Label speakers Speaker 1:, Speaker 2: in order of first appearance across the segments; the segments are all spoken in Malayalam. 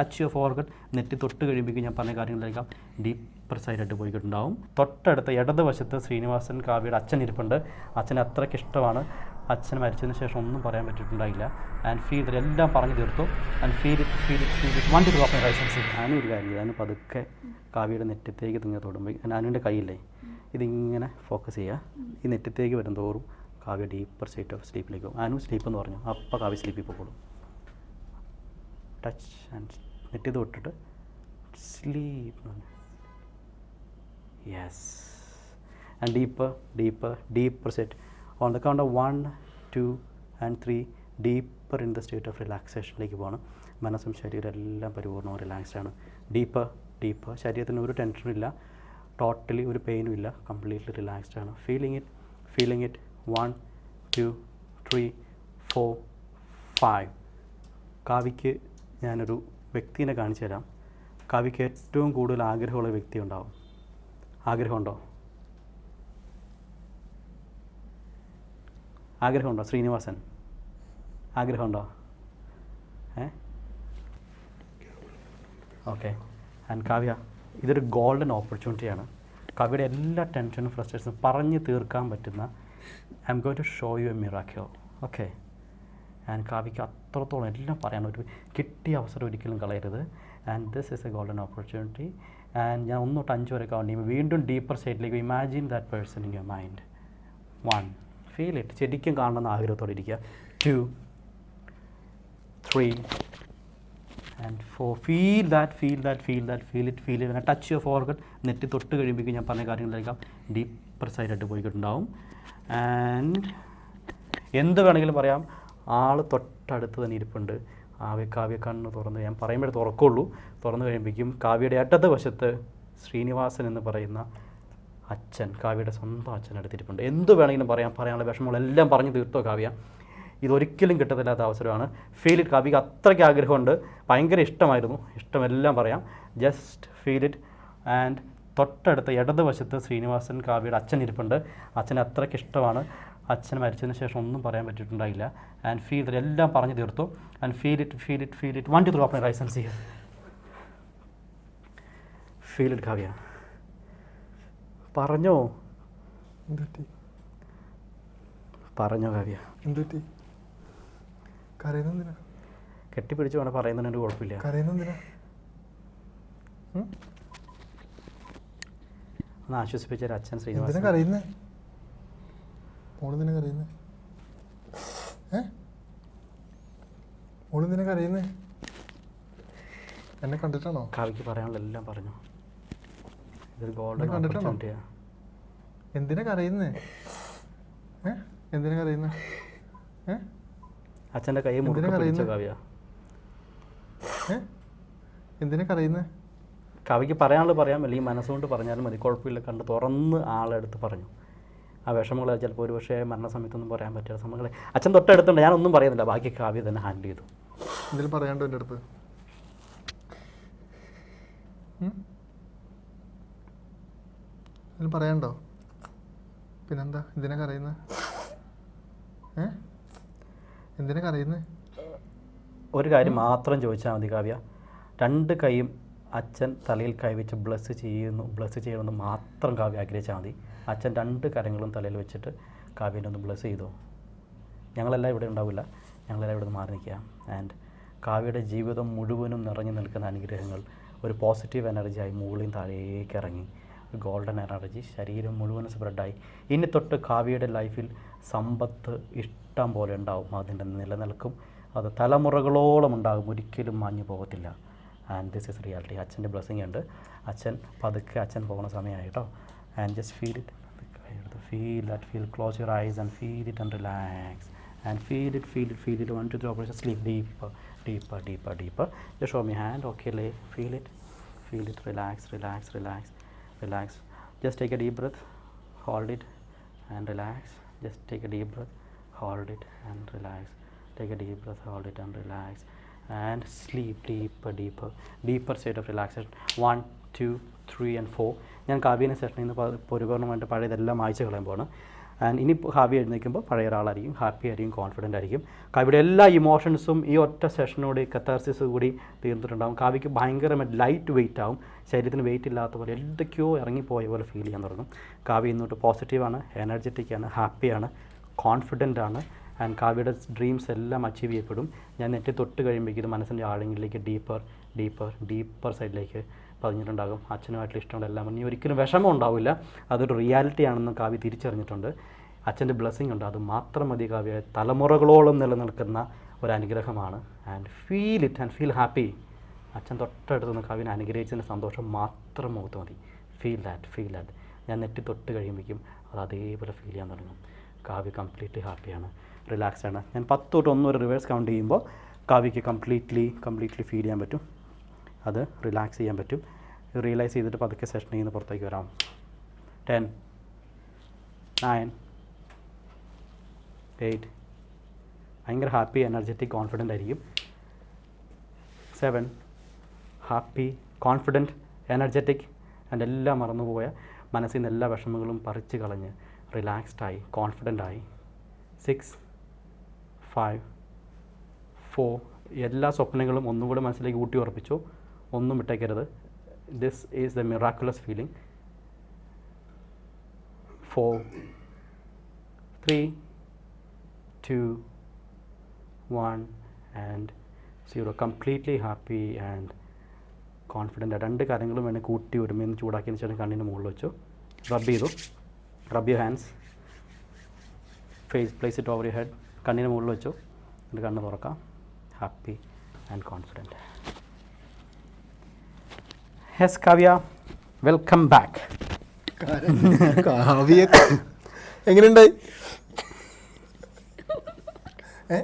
Speaker 1: ടച്ച് ഓഫ് ഓർഗൺ നെറ്റി തൊട്ട് കഴിയുമ്പോൾ ഞാൻ പറഞ്ഞ കാര്യങ്ങളിലേക്കാം ഡീപ്പ് പ്രസൈഡായിട്ട് പോയിട്ടുണ്ടാവും തൊട്ടടുത്ത ഇടതുവശത്ത് ശ്രീനിവാസൻ കാവ്യയുടെ അച്ഛൻ ഇരിപ്പുണ്ട്. അച്ഛൻ അത്രയ്ക്ക് ഇഷ്ടമാണ്. അച്ഛൻ മരിച്ചതിന് ശേഷം ഒന്നും പറയാൻ പറ്റിയിട്ടുണ്ടായില്ല. ആൻഡ് ഫീൽ എല്ലാം പറഞ്ഞു തീർത്തു. And feel feel feel it വണ്ടി ഓപ്പൺ ലൈസൻസ് ഞാനും ഒരു കാര്യം ഞാൻ പതുക്കെ കാവ്യയുടെ നെറ്റത്തേക്ക് തിങ്ങി തൊടുമ്പോൾ ഞാനിന്റെ കയ്യില്ലേ? ഇതിങ്ങനെ ഫോക്കസ് ചെയ്യുക ഈ നെറ്റത്തേക്ക് വരും തോറും കാവ്യ ഡീപ്പർ സ്റ്റേറ്റ് ഓഫ് സ്ലീപ്പിലേക്ക് പോകും. ആനും സ്ലീപ്പ് എന്ന് പറഞ്ഞു. അപ്പോൾ കാവ്യ സ്ലീപ്പിൽ പോകുള്ളൂ ടച്ച് ആൻഡ് നെറ്റ് തൊട്ടിട്ട് sleep yes and deeper deeper deeper set on the count of one two and three deeper in the state of റിലാക്സേഷനിലേക്ക് പോകണം മനസ്സും ശരീരം എല്ലാം പരിപൂർണവും റിലാക്സ്ഡ് ആണ്. ഡീപ്പർ ഡീപ്പർ ശരീരത്തിന് ഒരു ടെൻഷനും ഇല്ല. ടോട്ടലി ഒരു പെയിനും ഇല്ല. കംപ്ലീറ്റ്ലി റിലാക്സ്ഡ് ആണ്. Feeling it feeling it one two three four five കാവിക്ക് ഞാനൊരു വ്യക്തിനെ കാണിച്ചു തരാം. കവിക്ക് ഏറ്റവും കൂടുതൽ ആഗ്രഹമുള്ള വ്യക്തി ഉണ്ടാവും. ആഗ്രഹമുണ്ടോ? ആഗ്രഹമുണ്ടോ? ശ്രീനിവാസൻ? ആഗ്രഹമുണ്ടോ? ഏ? ഓക്കെ. ആൻഡ് കാവ്യ ഇതൊരു ഗോൾഡൻ ഓപ്പർച്യൂണിറ്റിയാണ്. കവിയുടെ എല്ലാ ടെൻഷനും ഫ്രസ്ട്രേഷനും പറഞ്ഞ് തീർക്കാൻ പറ്റുന്ന I am going to show you a മിറാക്കിയോ okay. And കാവ്യയ്ക്ക് അത്രത്തോളം എല്ലാം പറയാൻ ഒരു കിട്ടിയ അവസരം ഒരിക്കലും കളയരുത്. And this is a golden opportunity and ഞാൻ ഒന്ന് തൊട്ട് അഞ്ച് വരെ കൗണ്ട് വീണ്ടും ഡീപ്പർ സൈഡിലേക്ക് imagine that person in your mind one feel it ശരിക്കും കാണണമെന്ന് ആഗ്രഹത്തോടെ ഇരിക്കുക. Two three and four feel that feel that feel that feel it feel it touch you forehead net തൊട്ട് കഴിയുമ്പോൾ ഞാൻ പറഞ്ഞ കാര്യങ്ങളിലേക്കാം ഡീപ്പർ സൈഡായിട്ട് പോയിട്ടുണ്ടാവും. ആൻഡ് എന്ത് വേണമെങ്കിലും പറയാം. ആൾ തൊട്ടടുത്ത് തന്നെ ഇരിപ്പുണ്ട്. ആവ്യ കാവ്യ കണ്ണ് തുറന്ന് ഞാൻ പറയുമ്പോഴേ തുറക്കുള്ളൂ. തുറന്നു കഴിയുമ്പോഴേക്കും കാവ്യയുടെ അടുത്ത വശത്ത് ശ്രീനിവാസൻ എന്ന് പറയുന്ന അച്ഛൻ കാവ്യയുടെ സ്വന്തം അച്ഛൻ അടുത്തിരിപ്പുണ്ട്. എന്ത് വേണമെങ്കിലും പറയാം. പറയാനുള്ള വിഷമങ്ങളെല്ലാം പറഞ്ഞു തീർത്തോ കാവ്യ? ഇതൊരിക്കലും കിട്ടത്തില്ലാത്ത അവസരമാണ്. ഫീൽ ഇറ്റ് കാവ്യക്ക് അത്രയ്ക്ക് ആഗ്രഹമുണ്ട്. ഭയങ്കര ഇഷ്ടമായിരുന്നു. ഇഷ്ടമെല്ലാം പറയാം. ജസ്റ്റ് ഫീൽ ഇറ്റ് ആൻഡ് തൊട്ടടുത്ത ഇടതുവശത്ത് ശ്രീനിവാസൻ കാവ്യയുടെ അച്ഛൻ ഇരിപ്പുണ്ട്. അച്ഛൻ അത്രയ്ക്ക് ഇഷ്ടമാണ്. അച്ഛൻ മരിച്ചതിന് ശേഷം ഒന്നും പറയാൻ പറ്റിയിട്ടുണ്ടായില്ല. ആൻഡ് ഫീൽ ഇറ്റ് എല്ലാം പറഞ്ഞു തീർത്തു. And feel it feel it feel it വണ്ടി ത്രൂ ഓപ്പൺ ലൈസൻസ് ചെയ്യുക ഫീൽ ഇറ്റ് കാവ്യ പറഞ്ഞോ? പറഞ്ഞോ കാവ്യ
Speaker 2: കെട്ടിപ്പിടിച്ചു കരയുന്നെന്തിനാ
Speaker 1: കെട്ടിപ്പിടിച്ച് വേണം പറയുന്നതിന് കുഴപ്പമില്ല.
Speaker 2: കരയുന്നെന്തിനാ?
Speaker 1: ഒന്ന് ആശ്വസിപ്പിച്ച ഒരു അച്ഛൻ ശ്രീനിവാസൻ.
Speaker 2: കരയുന്നേ? മോളെന്തിനാ കരയുന്നേ? ഏ? മോളെന്തിനാ കരയുന്നേ? എന്നെ കണ്ടിട്ടാണോ?
Speaker 1: കവിക്ക് പറയാനുള്ള എല്ലാം പറഞ്ഞു. ഇതൊരു ഗോൾഡൻ
Speaker 2: ഇത് കണ്ടിട്ടാണോ? എന്തിനാ കരയുന്നേ? ഏ? എന്തിനാ കരയുന്നേ? ഏ?
Speaker 1: അച്ഛന്റെ കൈ പിടിച്ച
Speaker 2: കരയുന്നെ?
Speaker 1: കാവ്യ?
Speaker 2: എന്തിനാ കരയുന്നേ?
Speaker 1: കവിക്ക് പറയാനുള്ളത് പറയാം അല്ലെങ്കിൽ മനസ്സുകൊണ്ട് പറഞ്ഞാലും മതി. കുഴപ്പമില്ല. കണ്ട് തുറന്ന് ആളെടുത്ത് പറഞ്ഞു. ആ വിഷമങ്ങൾ ചിലപ്പോൾ ഒരു പക്ഷേ മരണസമയത്തൊന്നും പറയാൻ പറ്റില്ല സമയങ്ങൾ അച്ഛൻ തൊട്ടടുത്തുണ്ട്. ഞാനൊന്നും പറയുന്നില്ല. ബാക്കി കാവ്യ തന്നെ ഹാൻഡിൽ ചെയ്തു.
Speaker 2: എന്തെങ്കിലും പറയാണ്ടോ എന്റെ അടുത്ത്? എന്തെങ്കിലും പറയാണ്ടോ പിന്നെന്താ? എന്തിനാ കരയുന്നത് ഏ? എന്തിനാ കരയുന്നത്
Speaker 1: ഒരു കാര്യം മാത്രം ചോദിച്ചാൽ മതി കാവ്യ. രണ്ട് കൈയും അച്ഛൻ തലയിൽ കൈവച്ച് ബ്ലസ് ചെയ്യുന്നു ബ്ലസ് ചെയ്യണമെന്ന് മാത്രം കാവ്യ ആഗ്രഹിച്ചാൽ മതി. അച്ഛൻ രണ്ട് കരങ്ങളും തലയിൽ വെച്ചിട്ട് കാവ്യനെ ഒന്ന് ബ്ലസ് ചെയ്തു. ഞങ്ങളെല്ലാം ഇവിടെ ഉണ്ടാവില്ല. ഞങ്ങളെല്ലാം ഇവിടെ നിന്ന് മാറി നിൽക്കുക. ആൻഡ് കാവ്യയുടെ ജീവിതം മുഴുവനും നിറഞ്ഞു നിൽക്കുന്ന അനുഗ്രഹങ്ങൾ. ഒരു പോസിറ്റീവ് എനർജിയായി മുകളിൽ താഴേക്ക് ഇറങ്ങി. ഗോൾഡൻ എനർജി ശരീരം മുഴുവനും സ്പ്രെഡായി ഇനി തൊട്ട് കാവ്യയുടെ ലൈഫിൽ സമ്പത്ത് ഇഷ്ടം പോലെ ഉണ്ടാവും. അതിന്റെ നിലനിൽക്കും. അത് തലമുറകളോളം ഉണ്ടാകും. ഒരിക്കലും മാഞ്ഞു പോകത്തില്ല. ആൻഡ് ദിസ് ഇസ് റിയാലിറ്റി അച്ഛന്റെ ബ്ലെസ്സിങ് ഉണ്ട്. അച്ഛൻ പതുക്കെ അച്ഛൻ പോകുന്ന സമയമായിട്ടോ. And just feel it feel that feel close your eyes and feel it and relax. And feel it feel it feel it. One two three operation sleep deeper deeper deeper deeper. Just show me hand. Okay lay feel it feel it. Relax relax relax relax. Just take a deep breath hold it and relax. Just take a deep breath hold it and relax. Take a deep breath hold it and relax. And sleep deeper deeper deeper state of relaxation. One two three and four ഞാൻ കാവ്യനെ സെഷനിൽ നിന്ന് പൊരുപൂർണമായിട്ട് പഴയതെല്ലാം അയച്ചു പോകണം ആൻഡ് ഇനി ഹാവി എഴുന്നേൽക്കുമ്പോൾ പഴയ ഒരാളായിരിക്കും ഹാപ്പി ആയിരിക്കും കോൺഫിഡന്റ് ആയിരിക്കും. കാവ്യയുടെ എല്ലാ ഇമോഷൻസും ഈ ഒറ്റ സെഷനോട് കത്താർസിസ് കൂടി തീർന്നിട്ടുണ്ടാകും കാവ്യക്ക് ഭയങ്കരമായിട്ട് ലൈറ്റ് വെയിറ്റ് ആവും. ശരീരത്തിന് വെയിറ്റ് ഇല്ലാത്ത പോലെ എന്തൊക്കെയോ ഇറങ്ങിപ്പോയ പോലെ ഫീൽ ചെയ്യാൻ തുടങ്ങും. കാവ്യ ഇന്നോട്ട് പോസിറ്റീവാണ് എനർജറ്റിക് ആണ് ഹാപ്പിയാണ് കോൺഫിഡന്റ് ആണ്. ആൻഡ് കാവ്യയുടെ ഡ്രീംസ് എല്ലാം അച്ചീവ് ചെയ്യപ്പെടും. ഞാൻ നെറ്റ് തൊട്ട് കഴിയുമ്പോഴേക്കും മനസ്സിന്റെ ആഴങ്ങളിലേക്ക് ഡീപ്പർ ഡീപ്പർ ഡീപ്പർ സൈഡിലേക്ക് പതിഞ്ഞിട്ടുണ്ടാകും. അച്ഛനുമായിട്ടുള്ള ഇഷ്ടമുള്ള എല്ലാം ഇനി ഒരിക്കലും വിഷമം ഉണ്ടാവില്ല. അതൊരു റിയാലിറ്റി ആണെന്ന് കാവ്യ തിരിച്ചറിഞ്ഞിട്ടുണ്ട്. അച്ഛന്റെ ബ്ലെസ്സിങ് ഉണ്ട്. അത് മാത്രം മതി കാവ്യ. തലമുറകളോളം നിലനിൽക്കുന്ന ഒരു അനുഗ്രഹമാണ് and feel it and feel happy അച്ഛൻ തൊട്ടടുത്ത് നിന്ന് കാവ്യനെ അനുഗ്രഹിച്ചതിന്റെ സന്തോഷം മാത്രം മുഖത്ത് മതി. ഫീൽ ദാറ്റ് ഫീൽ ദാറ്റ് ഞാൻ നെറ്റി തൊട്ട് കഴിയുമ്പോഴേക്കും അത് അതേപോലെ ഫീൽ ചെയ്യാൻ തുടങ്ങും. കാവ്യ കംപ്ലീറ്റ്ലി ഹാപ്പിയാണ് റിലാക്സ്ഡ് ആണ്. ഞാൻ പത്ത് തൊട്ട് ഒന്ന് ഒരു റിവേഴ്സ് കൗണ്ട് ചെയ്യുമ്പോൾ കാവ്യക്ക് കംപ്ലീറ്റ്ലി കംപ്ലീറ്റ്ലി ഫീൽ ചെയ്യാൻ പറ്റും. അത് റിലാക്സ് ചെയ്യാൻ പറ്റും. റിയലൈസ് ചെയ്തിട്ട് പതുക്കെ സെഷനിൽ നിന്ന് പുറത്തേക്ക് വരാം. ടെൻ നയൻ എയ്റ്റ് ഭയങ്കര ഹാപ്പി എനർജറ്റിക് കോൺഫിഡന്റ് ആയിരിക്കും. Seven happy confident energetic and എല്ലാം മറന്നുപോയ മനസ്സിൽ നിന്ന് എല്ലാ വിഷമങ്ങളും പറിച്ച് കളഞ്ഞ് റിലാക്സ്ഡായി കോൺഫിഡന്റ് ആയി. സിക്സ് ഫൈവ് ഫോർ എല്ലാ സ്വപ്നങ്ങളും ഒന്നുകൂടെ മനസ്സിലേക്ക് ഊട്ടി ഉറപ്പിച്ചു. ഒന്നും വിട്ടേക്കരുത്. This is the miraculous feeling four three two one and zero completely happy and confident രണ്ട് കാര്യങ്ങളും വേണേൽ കൂട്ടി ഒരുമയെന്ന് ചൂടാക്കിയതിന് ശേഷം കണ്ണിന് മുകളിൽ വെച്ചു. റബ്ബ് ചെയ്തു. Rub you hands face place it over you head കണ്ണിന് മുകളിൽ വെച്ചു. എന്നിട്ട് കണ്ണ് തുറക്കാം. Happy and confident yes Kavya welcome back
Speaker 2: Kavya എങ്ങനെയുണ്ടായി? ഏ?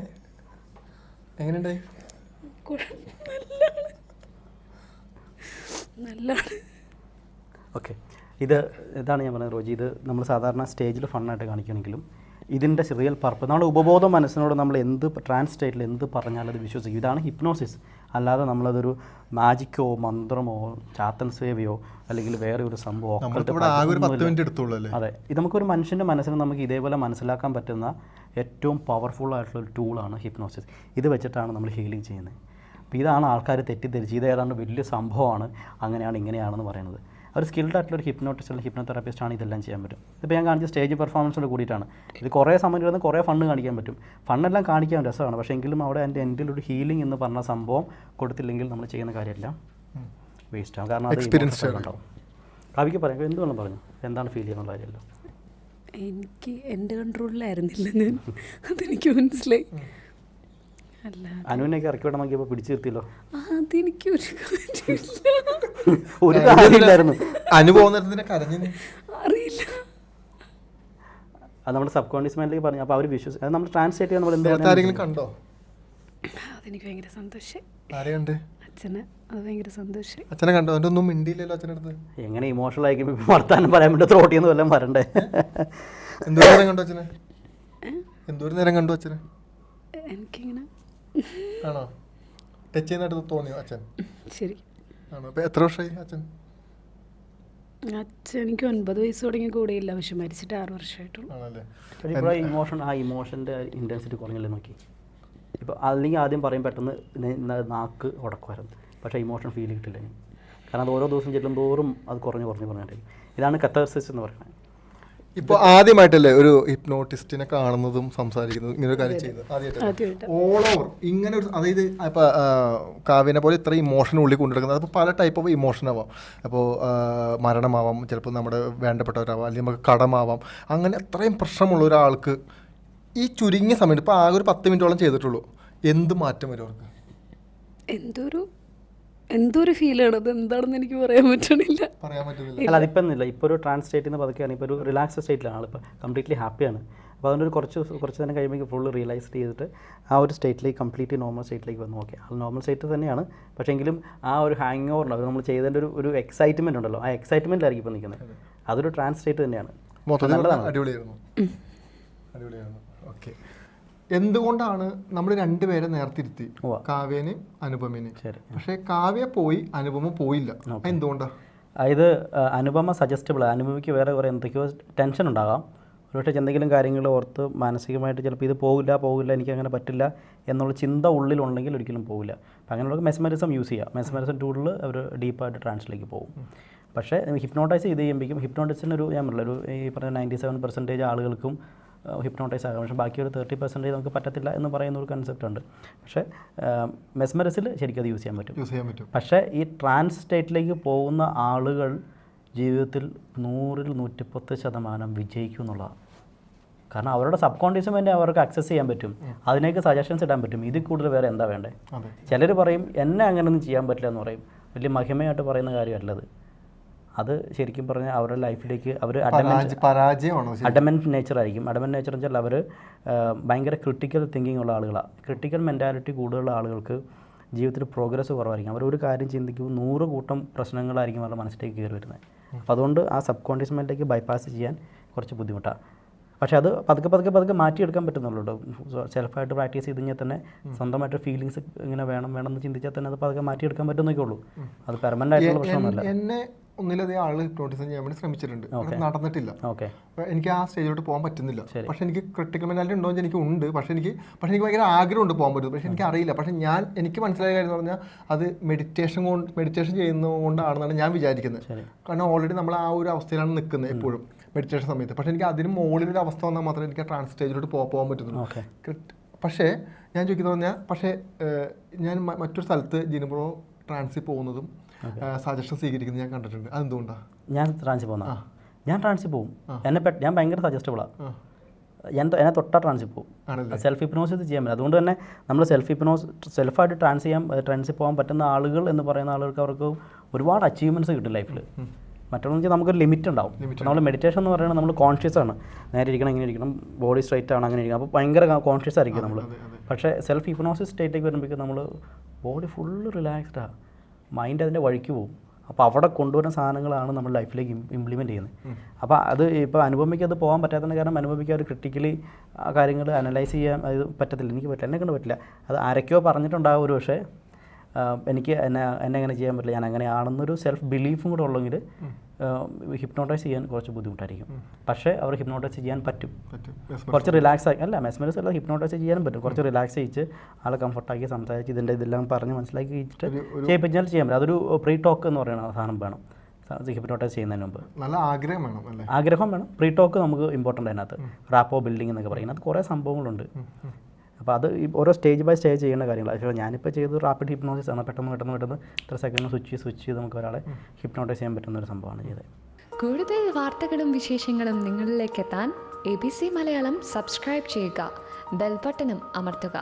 Speaker 2: എങ്ങനെയുണ്ടായി?
Speaker 1: ഓക്കെ. ഇത് ഇതാണ് ഞാൻ പറഞ്ഞത് റോജി. ഇത് നമ്മൾ സാധാരണ സ്റ്റേജിൽ ഫണ്ണായിട്ട് കാണിക്കണമെങ്കിലും ഇതിന്റെ റിയൽ പർപ്പസ് നമ്മുടെ ഉപബോധ മനസ്സിനോട് നമ്മൾ എന്ത് ട്രാൻസ്ലേറ്റിൽ എന്ത് പറഞ്ഞാലും അത് വിശ്വസിക്കും. ഇതാണ് ഹിപ്നോസിസ് അല്ലാതെ നമ്മളതൊരു മാജിക്കോ മന്ത്രമോ ചാത്തൻ സേവയോ അല്ലെങ്കിൽ വേറെ ഒരു
Speaker 2: അല്ലേ?
Speaker 1: അതെ. ഇത് നമുക്കൊരു മനുഷ്യന്റെ മനസ്സിനെ നമുക്ക് ഇതേപോലെ മനസ്സിലാക്കാൻ പറ്റുന്ന ഏറ്റവും പവർഫുൾ ആയിട്ടുള്ള ഒരു ടൂളാണ് ഹിപ്നോസിസ് ഇത് വെച്ചിട്ടാണ് നമ്മൾ ഹീലിംഗ് ചെയ്യുന്നത്. അപ്പോൾ ഇതാണ് ആൾക്കാർ തെറ്റിദ്ധരിച്ച് ഇത് ഏതാണ്ട് വലിയ സംഭവമാണ് അങ്ങനെയാണ് ഇങ്ങനെയാണെന്ന് പറയുന്നത്. ഒരു സ്കിൽഡ് ആയിട്ടുള്ള ഒരു ഹിപ്നോട്ടിസ്റ്റ് അല്ലെങ്കിൽ ഹിപ്നോതെറാപ്പിസ്റ്റ് ആണ് ഇതെല്ലാം ചെയ്യാൻ പറ്റും. ഇപ്പോൾ ഞാൻ കാണിച്ച സ്റ്റേജ് പെർഫോമൻസോട് കൂടിയിട്ടാണ്. ഇത് കുറേ സമയം ഇരുന്ന് കുറേ ഫണ്ട് കാണിക്കാൻ പറ്റും. ഫണ്ടെല്ലാം കാണിക്കാൻ രസമാണ്. പക്ഷേ എങ്കിലും അവിടെ എന്റെ എൻഡിൽ ഒരു ഹീലിംഗ് എന്ന് പറഞ്ഞ സംഭവം കൊടുത്തില്ലെങ്കിൽ നമ്മൾ ചെയ്യുന്ന കാര്യമല്ല വേസ്റ്റ് ആവും. കാരണം അത്
Speaker 2: Experience
Speaker 1: ഉണ്ടാവും. കവിക്ക് പറയാം. എന്തുകൊണ്ടും പറഞ്ഞു? എന്താണ് ഫീൽ ചെയ്യുന്ന കാര്യമല്ലോ?
Speaker 3: എനിക്ക് എന്റെ കൺട്രോളിലായിരുന്നില്ല ഞാൻ. അതെനിക്ക് മനസ്സിലായി. അല്ല
Speaker 1: അനുവിനെയൊക്കെ ഇറക്കി വിടാൻ നോക്കിയപ്പോൾ പിടിച്ചു നിർത്തിയല്ലോ.
Speaker 3: അതെനിക്ക് ഒരു കാര്യമില്ല
Speaker 1: ഒരു കാര്യമില്ലായിരുന്നു.
Speaker 2: അനുഭവം നേരത്തിന് കരഞ്ഞു
Speaker 3: അറിയില്ല.
Speaker 1: അത് നമ്മുടെ സബ് കോൺഷ്യസ് മൈൻഡിലേക്ക് പറഞ്ഞു. അപ്പോൾ അവർ വിശ്വസിച്ചു അത് നമ്മൾ ട്രാൻസ്ലേറ്റ് ചെയ്യാൻ നമ്മൾ എന്താ
Speaker 2: കണ്ടോ?
Speaker 3: അതെനിക്ക് ഭയങ്കര സന്തോഷം.
Speaker 2: ആരെ കണ്ട്
Speaker 3: അത് ഭയങ്കര സന്തോഷം.
Speaker 2: അച്ഛനെ കണ്ടോ? അവന്റെ ഒന്നും മിണ്ടിയില്ലല്ലോ അച്ഛന്റെ അടുത്ത്.
Speaker 1: എങ്ങനെ ഇമോഷണൽ ആയിരിക്കും? ഇപ്പോൾ വർത്താനം പറയാൻ വേണ്ടി ത്രോട്ടിൽ നിന്ന് വല്ലതും വരണ്ടേ?
Speaker 2: എന്തോരം നേരം കണ്ടോ അച്ഛനെ? എന്തോരം നേരം കണ്ടു അച്ഛനെ?
Speaker 3: എനിക്കിങ്ങനെ
Speaker 2: ആണോ? ടച്ച് ചെയ്യുന്നതായിട്ട് തോന്നിയോ അച്ഛൻ?
Speaker 3: ശരി.
Speaker 2: ആണോ? അപ്പോൾ എത്ര വർഷമായി അച്ഛൻ?
Speaker 3: അച്ഛൻ എനിക്ക് ഒൻപത് വയസ്സ് തുടങ്ങി കൂടെയില്ല. പക്ഷെ മരിച്ചിട്ട് ആറ് വർഷമായിട്ടുള്ളൂ.
Speaker 2: ആണല്ലേ?
Speaker 1: ഇപ്പോൾ ഇമോഷൻ ആ ഇമോഷന്റെ ഇന്റൻസിറ്റി കുറഞ്ഞല്ലേ നോക്കി? ഇപ്പോൾ അല്ലെങ്കിൽ ആദ്യം പറയും പെട്ടെന്ന് നാക്ക് ഉടക്കുമായിരുന്നു. പക്ഷേ ഇമോഷൻ ഫീൽ കിട്ടില്ല കാരണം അത് ഓരോ ദിവസം ചെല്ലും തോറും അത് കുറഞ്ഞ് കുറഞ്ഞ് കുറഞ്ഞിട്ടായിരിക്കും ഇതാണ് കത്തർസിസ് എന്ന് പറയുന്നത്.
Speaker 2: ഇപ്പോൾ ആദ്യമായിട്ടല്ലേ ഒരു ഹിപ്നോട്ടിസ്റ്റിനെ കാണുന്നതും സംസാരിക്കുന്നതും ഇങ്ങനെ ഒരു കാര്യം ചെയ്യുന്നത്
Speaker 3: ആദ്യമായിട്ട്.
Speaker 2: ഓൾ ഓവർ ഇങ്ങനെ ഒരു അതായത് ഇപ്പൊ കാവ്യനെ പോലെ ഇത്ര ഇമോഷൻ ഉള്ളിൽ കൊണ്ടുവരുന്നത് അപ്പോൾ പല ടൈപ്പ് ഓഫ് ഇമോഷൻ ആവാം. അപ്പോൾ മരണമാവാം ചിലപ്പോൾ നമ്മുടെ വേണ്ടപ്പെട്ടവരാവാം അല്ലെങ്കിൽ നമുക്ക് കടമാവാം. അങ്ങനെ അത്രയും പ്രശ്നമുള്ള ഒരാൾക്ക് ഈ ചുരുങ്ങിയ സമയത്ത് ഇപ്പോൾ ആകെ ഒരു പത്ത് മിനിറ്റോളം ചെയ്തിട്ടുള്ളൂ. എന്ത് മാറ്റം വരും അവർക്ക്?
Speaker 3: എന്തോ ഒരു എന്തോ ഒരു ഫീലാണ് അത്? എന്താണെന്ന് എനിക്ക് പറയാൻ പറ്റണില്ല.
Speaker 2: പറയാൻ പറ്റുന്നില്ല
Speaker 1: അല്ല അതിപ്പോൾ ഒന്നുമില്ല. ഇപ്പോൾ ഒരു ട്രാൻസ് സ്റ്റേറ്റിൽ നിന്ന് പതുക്കെയാണ്. ഇപ്പോൾ ഒരു റിലാക്സ് സ്റ്റേറ്റിലാണ് ആളിപ്പോൾ കംപ്ലീറ്റ്ലി ഹാപ്പിയാണ് അപ്പോൾ അതുകൊണ്ട് ഒരു കുറച്ച് കുറച്ച് നേരം കഴിയുമ്പോൾ ഫുള്ള് റിയലൈസ് ചെയ്തിട്ട് ആ ഒരു സ്റ്റേറ്റിലേക്ക് കംപ്ലീറ്റ്ലി നോർമൽ സ്റ്റേറ്റിലേക്ക് വന്നു ഓക്കെ അത് നോർമൽ സ്റ്റേറ്റ് തന്നെയാണ്. പക്ഷേ എങ്കിലും ആ ഒരു ഹാങ് ഓവർ ഉണ്ടാവും നമ്മൾ ചെയ്തതിന്റെ ഒരു ഒരു എക്സൈറ്റ്മെന്റ് ഉണ്ടല്ലോ. ആ എക്സൈറ്റ്മെന്റിലായിരിക്കും ഇപ്പോൾ നിൽക്കുന്നത് അതൊരു ട്രാൻസ് സ്റ്റേറ്റ് തന്നെയാണ്. നല്ലതാണ്.
Speaker 2: അടിപൊളിയായിരുന്നു. അടിപൊളിയായിരുന്നു. എന്തുകൊണ്ടാണ് നമ്മൾ രണ്ടുപേരെ നേർത്തിരുത്തി. കാവ്യന് അനുപമന്. പക്ഷേ കാവ്യ പോയി അനുപമ പോയില്ല.
Speaker 1: എന്തുകൊണ്ടാണ് ഇത് അനുപമ സജസ്റ്റബിൾ അനുപമയ്ക്ക് വേറെ കുറേ എന്തൊക്കെയോ ടെൻഷൻ ഉണ്ടാകാം. ഒരുപക്ഷെ എന്തെങ്കിലും കാര്യങ്ങൾ ഓർത്ത് മാനസികമായിട്ട് ചിലപ്പോൾ ഇത് പോകില്ല പോകില്ല എനിക്ക് അങ്ങനെ പറ്റില്ല എന്നുള്ള ചിന്ത ഉള്ളിലുണ്ടെങ്കിൽ ഒരിക്കലും പോകില്ല അപ്പം അങ്ങനെയുള്ള മെസ്മറിസം യൂസ് ചെയ്യുക മെസ്മറിസം ടൂളിൽ അവർ ഡീപ്പായിട്ട് ട്രാൻസിലേക്ക് പോകും. പക്ഷേ ഹിപ്നോട്ടൈസ് ചെയ്ത് കഴിയുമ്പോഴേക്കും ഹിപ്നോട്ടിസിന് ഒരു ഞാൻ പറഞ്ഞില്ല ഒരു ഈ പറഞ്ഞ നയന്റി സെവൻ പെർസെന്റേജ് ആളുകൾക്കും ഹിപ്നോട്ടൈസ് ആകാം. പക്ഷേ ബാക്കി ഒരു തേർട്ടി പെർസെന്റേജ് നമുക്ക് പറ്റത്തില്ല എന്ന് പറയുന്ന ഒരു കൺസെപ്റ്റ് ഉണ്ട്. പക്ഷേ മെസ്മെറസിൽ ശരിക്കും അത് യൂസ് ചെയ്യാൻ പറ്റും.
Speaker 2: യൂസ് ചെയ്യാൻ പറ്റും.
Speaker 1: പക്ഷേ ഈ ട്രാൻസ് സ്റ്റേറ്റിലേക്ക് പോകുന്ന ആളുകൾ ജീവിതത്തിൽ നൂറിൽ നൂറ്റിപ്പത്ത് ശതമാനം വിജയിക്കും എന്നുള്ളതാണ് കാരണം അവരുടെ സബ് കോൺഷ്യസ് മൈൻഡ് അവർക്ക് അക്സസ് ചെയ്യാൻ പറ്റും. അതിനേക്ക് സജഷൻസ് ഇടാൻ പറ്റും. ഇതിൽ കൂടുതൽ വേറെ എന്താ വേണ്ടേ? ചിലർ പറയും എന്നെ അങ്ങനെയൊന്നും ചെയ്യാൻ പറ്റില്ല എന്ന് പറയും. വലിയ മഹിമയായിട്ട് പറയുന്ന കാര്യമല്ലത്. അത് ശരിക്കും പറഞ്ഞാൽ അവരുടെ ലൈഫിലേക്ക് അവർ അഡമെന്റ്? നേച്ചർ ആയിരിക്കും. അഡമെന്റ് നേച്ചർ എന്ന് വെച്ചാൽ അവർ ഭയങ്കര ക്രിട്ടിക്കൽ തിങ്കിങ് ഉള്ള ആളുകളാണ് ക്രിട്ടിക്കൽ മെന്റാലിറ്റി കൂടുതലുള്ള ആളുകൾക്ക് ജീവിതത്തിൽ പ്രോഗ്രസ് കുറവായിരിക്കും. അവർ ഒരു കാര്യം ചിന്തിക്കുമ്പോൾ നൂറ് കൂട്ടം പ്രശ്നങ്ങളായിരിക്കും അവരുടെ മനസ്സിലേക്ക് കയറി വരുന്നത്. അപ്പോൾ അതുകൊണ്ട് ആ സബ് കോൺഷ്യസ് മൈൻഡിലേക്ക് ബൈപ്പാസ് ചെയ്യാൻ കുറച്ച് ബുദ്ധിമുട്ടാണ് പക്ഷേ അത് പതുക്കെ പതുക്കെ പതുക്കെ മാറ്റിയെടുക്കാൻ പറ്റുന്നുള്ളൂ സെൽഫായിട്ട് പ്രാക്ടീസ് ചെയ്ത് കഴിഞ്ഞാൽ തന്നെ സ്വന്തമായിട്ട് ഫീലിങ്സ് ഇങ്ങനെ വേണം വേണം എന്ന് ചിന്തിച്ചാൽ തന്നെ അത് പതുക്കെ മാറ്റിയെടുക്കാൻ പറ്റുന്നൊക്കെ ഉള്ളൂ. അത് പെർമനന്റ് ആയിട്ടുള്ള പ്രശ്നമൊന്നുമല്ല.
Speaker 2: എന്നെ ഒന്നിലധികം ആൾ ഹിപ്നോട്ടിസം ചെയ്യാൻ വേണ്ടി ശ്രമിച്ചിട്ടുണ്ട്. നടന്നിട്ടില്ല. എനിക്ക് ആ സ്റ്റേജിലോട്ട് പോകാൻ പറ്റുന്നില്ല. പക്ഷെ എനിക്ക് ക്രിട്ടിക്കൽ മെന്റാലിറ്റി ഉണ്ടോ എന്ന് എനിക്ക് ഉണ്ട് പക്ഷെ എനിക്ക് പക്ഷെ എനിക്ക് ഭയങ്കര ആഗ്രഹമുണ്ട് പോകാൻ പറ്റും പക്ഷെ എനിക്ക് അറിയില്ല. പക്ഷെ ഞാൻ എനിക്ക് മനസ്സിലായ കാര്യം എന്ന് പറഞ്ഞാൽ അത് മെഡിറ്റേഷൻ കൊണ്ട് മെഡിറ്റേഷൻ ചെയ്യുന്നതുകൊണ്ടാണെന്നാണ് ഞാൻ വിചാരിക്കുന്നത്. കാരണം ഓൾറെഡി നമ്മൾ ആ ഒരു അവസ്ഥയിലാണ് നിൽക്കുന്നത് എപ്പോഴും മെഡിറ്റേഷൻ സമയത്ത്. പക്ഷെ എനിക്ക് അതിന് മുകളിലൊരു അവസ്ഥ വന്നാൽ മാത്രമേ എനിക്ക് ആ ട്രാൻസ് സ്റ്റേജിലോട്ട് പോകാൻ പറ്റുന്നുള്ളൂ. പക്ഷേ ഞാൻ ചോദിക്കുന്നത് പറഞ്ഞാൽ പക്ഷേ ഞാൻ മറ്റൊരു സ്ഥലത്ത് ജിനുബ്രോ ട്രാൻസിൽ പോകുന്നതും സജഷൻ സ്വീകരിക്കുന്നത് ഞാൻ കണ്ടിട്ടുണ്ട്. അതെന്തുകൊണ്ടാണ്
Speaker 1: ഞാൻ ട്രാൻസിൽ പോകുന്ന. ഞാൻ ട്രാൻസിൽ പോകും. എന്നെ ഞാൻ ഭയങ്കര സജസ്റ്റബിളാണ് ഞാൻ എന്നെ തൊട്ടാ ട്രാൻസിൽ പോകും.
Speaker 2: സെൽഫ്
Speaker 1: സെൽഫ് ഇത് ചെയ്യാൻ പറ്റും അതുകൊണ്ട് തന്നെ നമ്മൾ സെൽഫ് ഹിപ്നോസ് സെൽഫായിട്ട് ട്രാൻസ് ചെയ്യാൻ ട്രാൻസിൽ പോകാൻ പറ്റുന്ന ആളുകൾ എന്ന് പറയുന്ന ആളുകൾക്ക് അവർക്ക് ഒരുപാട് അച്ചീവ്മെന്റ്സ് കിട്ടും ലൈഫിൽ മറ്റൊന്നു വെച്ചാൽ നമുക്കൊരു ലിമിറ്റ് ഉണ്ടാവും. നമ്മൾ മെഡിറ്റേഷൻ എന്ന് പറയുന്നത് നമ്മൾ കോൺഷ്യസ് ആണ്. നേരെ ഇരിക്കണം ഇങ്ങനെ ഇരിക്കണം ബോഡി സ്ട്രൈറ്റ് ആണ് അങ്ങനെ ഇരിക്കണം. അപ്പോൾ ഭയങ്കര കോൺഷ്യസ് ആയിരിക്കും നമ്മൾ പക്ഷേ സെൽഫ് ഹിപ്നോസിസ് സ്റ്റേറ്റിലേക്ക് വരുമ്പോഴേക്കും നമ്മൾ ബോഡി ഫുള്ള് റിലാക്സ്ഡാണ് മൈൻഡ് അതിന്റെ വഴിക്ക് പോകും. അപ്പോൾ അവിടെ കൊണ്ടുവരുന്ന സാധനങ്ങളാണ് നമ്മൾ ലൈഫിലേക്ക് ഇംപ്ലിമെന്റ് ചെയ്യുന്നത്. അപ്പോൾ അത് ഇപ്പോൾ അനുപമയ്ക്ക് അത് പോകാൻ പറ്റാത്തതിന് കാരണം അനുപമയ്ക്ക് ഒരു ക്രിട്ടിക്കലി ആ കാര്യങ്ങൾ അനലൈസ് ചെയ്യാൻ അത് പറ്റത്തില്ല. എനിക്ക് പറ്റില്ല. എന്നെ കൊണ്ട് പറ്റില്ല. അത് ആരൊക്കെയോ പറഞ്ഞിട്ടുണ്ടാകും ഒരു പക്ഷേ എനിക്ക് എന്നെ എന്നെ അങ്ങനെ ചെയ്യാൻ പറ്റില്ല. ഞാൻ അങ്ങനെയാണെന്നൊരു സെൽഫ് ബിലീഫും കൂടെ ഉള്ളെങ്കിൽ ഹിപ്നോട്ടൈസ് ചെയ്യാൻ കുറച്ച് ബുദ്ധിമുട്ടായിരിക്കും. പക്ഷേ അവർ ഹിപ്നോട്ടൈസ് ചെയ്യാൻ പറ്റും. കുറച്ച് റിലാക്സ് ആയി അല്ല മെസ്മറിസ് അല്ല ഹിപ്നോട്ടൈസ് ചെയ്യാനും പറ്റും. കുറച്ച് റിലാക്സ് ചെയ്യിച്ച് ആളെ കംഫർട്ടാക്കി സംസാരിച്ച് ഇതിന്റെ ഇതെല്ലാം പറഞ്ഞ് മനസ്സിലാക്കി വെച്ചിട്ട് ചെയ്യിപ്പിച്ചാൽ ചെയ്യാൻ പറ്റും. അതൊരു പ്രീ ടോക്ക് എന്ന് പറയുന്ന സാധനം വേണം. ഹിപ്നോട്ടൈസ് ചെയ്യുന്നതിന് മുമ്പ്.
Speaker 2: നല്ല ആഗ്രഹം വേണം
Speaker 1: ആഗ്രഹം വേണം. പ്രീ ടോക്ക് നമുക്ക് ഇമ്പോർട്ടന്റ് അതിനകത്ത്. റാപ്പോ ബിൽഡിംഗ് എന്നൊക്കെ പറയുന്നത് കുറേ സംഭവങ്ങളുണ്ട്. അപ്പോൾ അത് ഈ ഓരോ സ്റ്റേജ് ബൈ സ്റ്റേജ് ചെയ്യുന്ന കാര്യങ്ങളാണ് പക്ഷേ ഞാനിപ്പോൾ ചെയ്തത് റാപ്പിഡ് ഹിപ്നോസിസ് ആണ്. പെട്ടെന്ന് പെട്ടെന്ന് പെട്ടെന്ന് ഇത്ര സെക്കൻഡ് സ്വിച്ച് ചെയ്ത് സ്വിച്ച് ചെയ്ത് നമുക്ക് ഒരാളെ ഹിപ്നോട്ടൈസ് ചെയ്യാൻ പറ്റുന്ന ഒരു സംഭവമാണ് ചെയ്തത്
Speaker 4: കൂടുതൽ വാർത്തകളും വിശേഷങ്ങളും നിങ്ങളിലേക്ക് എത്താൻ A B C Malayalam subscribe ചെയ്യുക. ബെൽബട്ടനും അമർത്തുക.